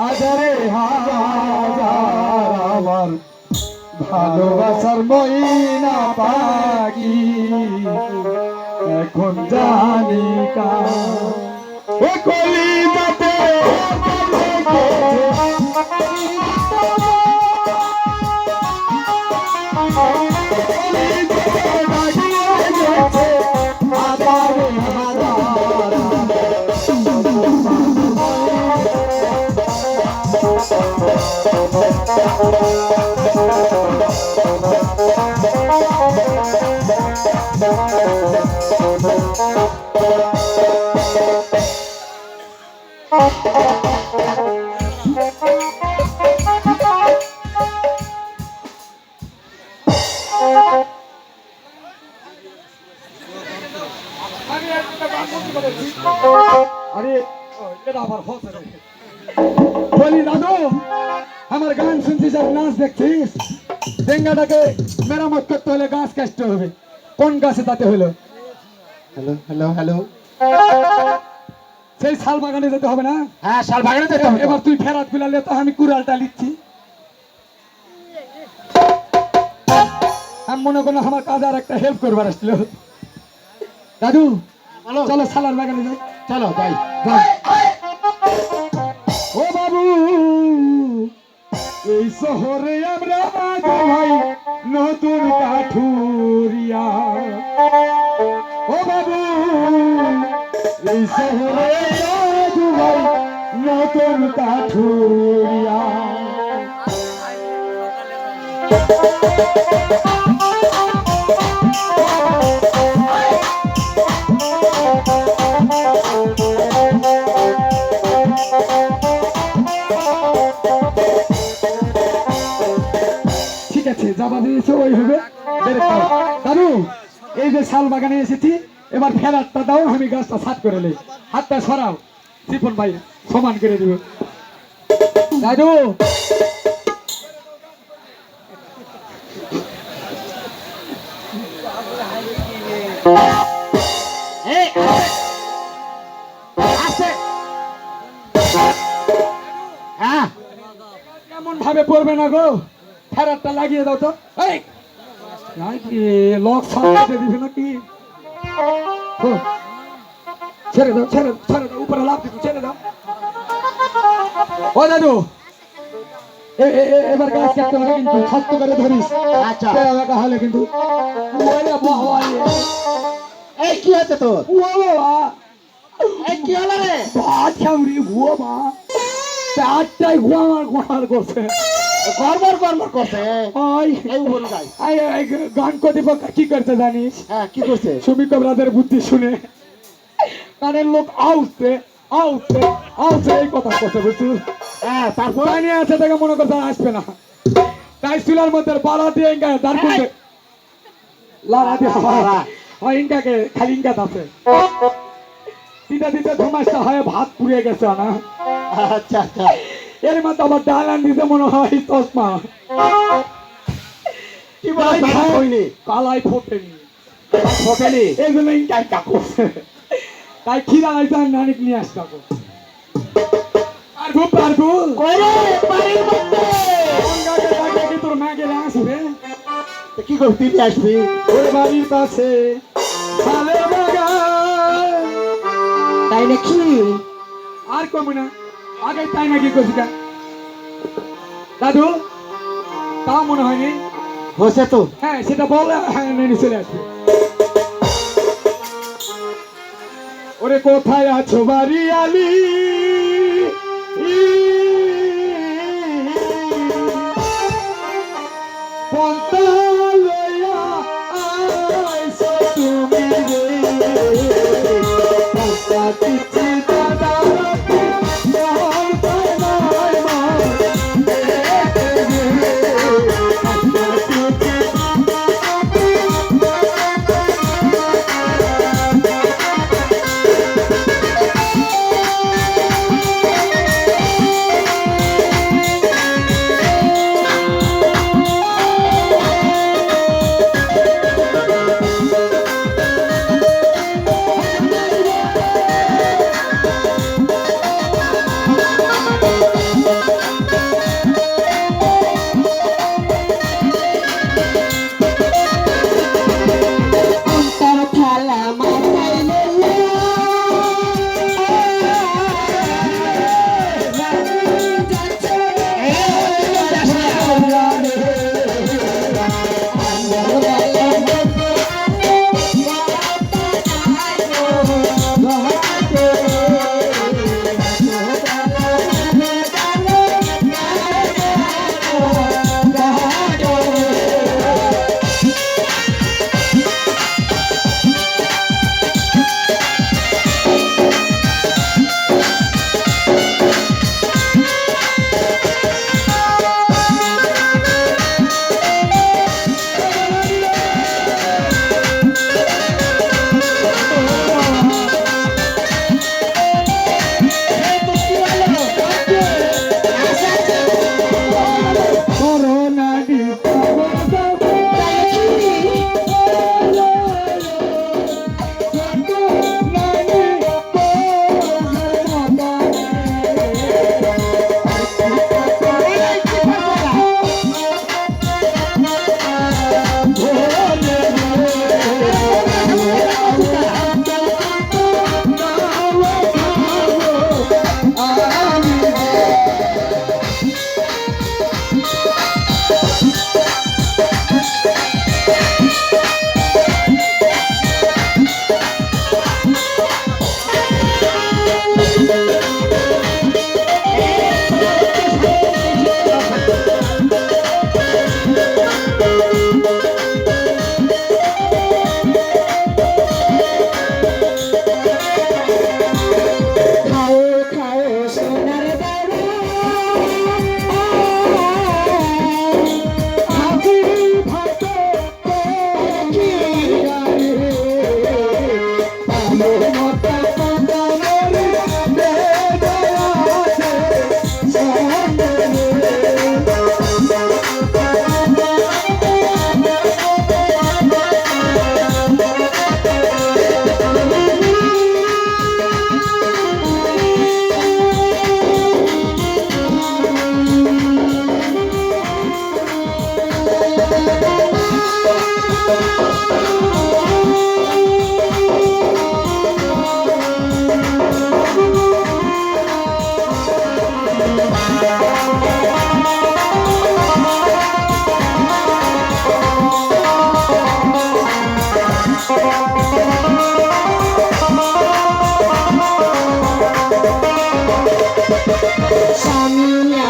হাজারে হাজার আমার ভালোবাসার মইনা পাগি এখন জানি কা ও কলি আরে ডেঙ্গাটাকে মেরামত করতে হলে গাছ কাটতে হবে। কোন গাছে তাতে হলো? Hello hello hello. সেই শাল বাগানে যেতে হবে না? হ্যাঁ শাল বাগানে যেতে হবে এবার তুই ফেরাত গুলালে তো আমি কুড়ালটা লিখছি। আমি মনে করলাম আমার কাজ আর একটা হেল্প করবার আসছিল দাদু চলো শালার বাগানে যাই। চলো যাই। যাই। এই শহরে আমরা বাজাই নতুন কাঠুরিয়া ও বাবু এই শহরে বাজাই নতুন কাঠুরিয়া যাবা দিয়েছে ওই হবে। দাদু এই যে শাল বাগানে এসেছি এবার ফেরাতটা দাও আমি গাছটা সাত করে নেই। হাতটা সরাও। সিফন ভাই সমান করে দিব। দাদু! হ্যাঁ। এমন ভাবে পড়বে না গো? ফেরাতটা লাগিয়ে দাও তো। এই! লক সামনে দিবে নাকি? ছেড়ে দাও ছেড়ে ছেড়ে দাও উপরে লাভ দিবো ছেড়ে দাও। ও দাদু! এবার গাছ কাটতে হবে কিন্তু শক্ত করে ধরিস। আচ্ছা। হলে কিন্তু। এই কি হচ্ছে তোর? ও বাবা! এই কি হলো রে? ভাত খাবরি ভুয়ো মা। ভুয়া আমার গোড়াল করছে। গড়বড় গড়বড় করছে। ওই এই উপরে যাই। আই আই গান কর্তৃপক্ষ কি করতে জানিস? হ্যাঁ কি করছে? শ্রমিক ব্রাদের বুদ্ধি শুনে। কানের লোক আউটে আউটে আউটে এই কথা করছে বুঝছিস? হ্যাঁ তারপর? পানি আছে দেখে মনে করছে আসবে না। তাই চুলার মধ্যে বালা দিয়ে ইঙ্গা দাঁড় করবে লারা দিয়ে লারা। হয়। ইঙ্গাকে খালি ইঙ্গা আছে দিতে দিতে ধুমাসটা হয় ভাত পুড়িয়ে গেছে না আচ্ছা আচ্ছা। এর মধ্যে আবার ডাল আন দিতে মনে হয় চশমা। কি বলো? তাই হয়নি কালাই ফোটেনি। ফোটেনি? এই জন্য কাকছে তাই আমি নানিক নিয়ে আসতাম পারব পারব। কি তোর মা গেলে আসবে? কি করবি? তুই আসবি? ওর বাড়ির কাছে। তাই নাকি? আর কমু না। আগে তাই নাকি কষিকা দাদু তাও মনে হয়নি? হচ্ছে তো। হ্যাঁ সেটা বল হ্যাঁ চলে আসবে ওরে কোথায় আছো বাড়ি আলি পন্তা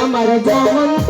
আমার যেমন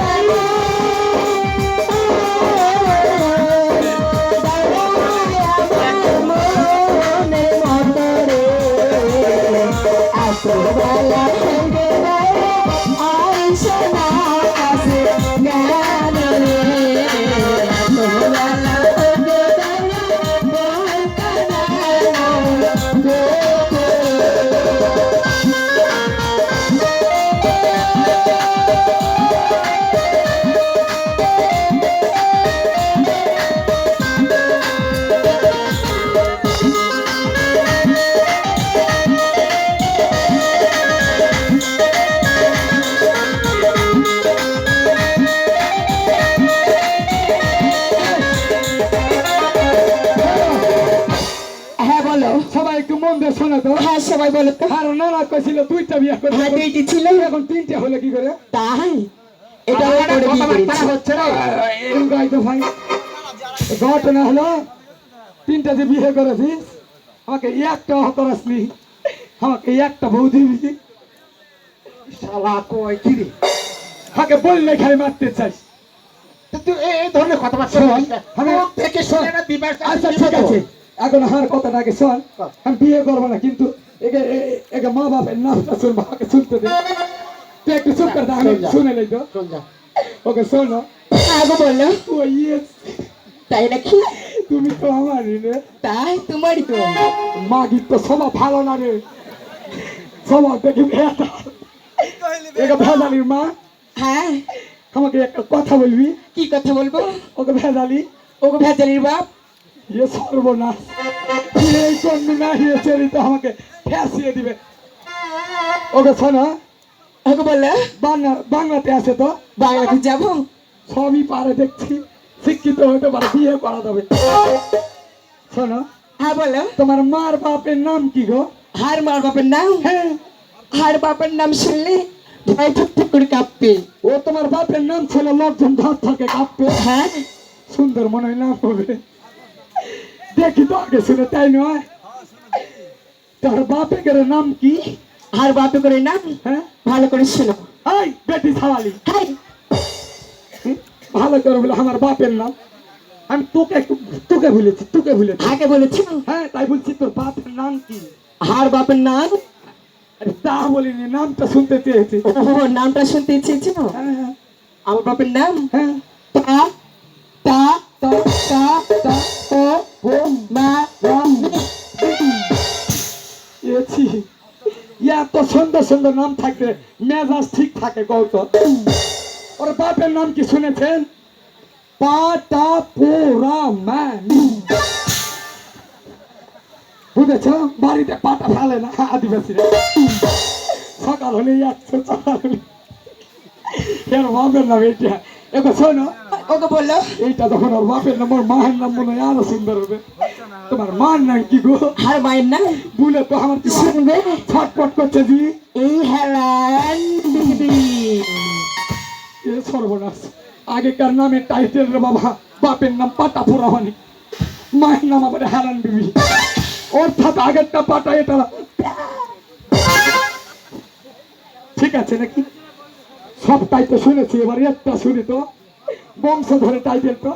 সবাই বলো তো আর নানা কইছিল দুইটা বিয়ে করে হ্যাঁ দুইটি ছিল। এখন তিনটা হলো কি করে? তাই? এটা ওই করে বিয়ে করেছি হচ্ছে না। এই গাই তো ভাই ঘটনা হলো তিনটা যে বিয়ে করেছিস আমাকে একটা করাসনি আমাকে একটা বউ দিবি। শালা কই কি রে? আমাকে বললে খাই মারতে চাই তুই এই এই ধরনের কথাবার্তা না। আমি- থেকে শুনে না আচ্ছা ঠিক আছে। এখন আমার কথাটাকে শোন। আমি বিয়ে করব না কিন্তু একে একে মা বাপের নামটা শুন বাবাকে শুনতে দে। তুই একটু চুপ করে আমি শুনে নেই তো। ওকে শোনো। আগে বলল ও ইয়েস তাই নাকি? তুমি তো আমারই রে। তাই তোমারই তো। মাগির তো সবা ভালো না রে। সবা দেখি মা। হ্যাঁ। আমাকে একটা কথা বলবি? কি কথা বলব? ওকে ভেদালি ওকে ভেজালির বাপ? ইয়ে সর্বনাশ। এই কন্যা না হয়েছে আমাকে। ফ্যাসিয়ে দিবে। ওকে শোনো ওকে বলল? বাংলা বাংলাতে আছে তো? বাংলাতে যাব? সবই পারে দেখছি। শিক্ষিত হতে পারে বিয়ে করা যাবে। শোনো হ্যাঁ বলো। তোমার মার বাপের নাম কি গো? হার মার বাপের নাম? হ্যাঁ। হার বাপের নাম শুনলে ভয় ঠুক করে কাঁপবে। ও তোমার বাপের নাম ছিল লোকজন ধর থাকে কাঁপবে। হ্যাঁ। সুন্দর মনে হয় নাম হবে। দেখি তো আগে শুনে তাই নয়? তোর বাপের নাম কি? হার বাপে করে নাম? হ্যাঁ? ভালো করে শোনো। এই বেটি ছাওয়ালি হাই। ভালো করে বলে আমার বাপের নাম। আমি তোকে তোকে ভুলেছি তোকে ভুলেছি। আগে বলেছি? হ্যাঁ তাই বলছি তোর বাপের নাম কি? হার বাপের নাম? তা বলিনি নামটা শুনতে চেয়েছি। ও নামটা শুনতে চেয়েছিল হ্যাঁ হ্যাঁ, আমার বাপের নাম? হ্যাঁ। তা তা তা তা তা ও মা রাম এছি এত সুন্দর সুন্দর নাম থাকলে মেজাজ ঠিক থাকে গৌত ওর বাপের নাম কি শুনেছেন? পাটা পোড়া বুঝেছ? বাড়িতে পাটা ফেলে না আদিবাসীরা। সকাল হলে একশো সকাল হলে। এর বাপের নাম এটা এবার শোনো ওকে বলল? এইটা যখন ওর বাপের নাম ওর মায়ের নাম মনে হয় আরও সুন্দর হবে। তোমার মার নাম কি গো? হার মায়ের নাম? বলে তো আমার কি শুনবে? ছটপট করছে জি। এই হেলান দিদি। এ সর্বনাশ। আগেকার নামে টাইটেল রে বাবা বাপের নাম পাটা পোড়া হনি মায়ের নাম আবার হারান বিবি অর্থাৎ আগেরটা পাটা এটা। ঠিক আছে নাকি? সবটাই তো শুনেছি এবার একটা শুনি তো। বংশ ধরে টাইটেল তো।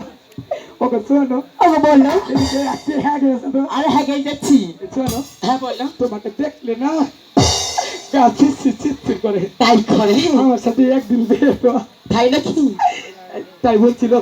ওকে শোনো ওকে বলল এদিকে একটি হ্যাঁ আরে হ্যাঁ যাচ্ছি শোনো হ্যাঁ বলল তোমাকে দেখলে না গা করে তাই করে আমার সাথে একদিন নাকি তাই বলছিল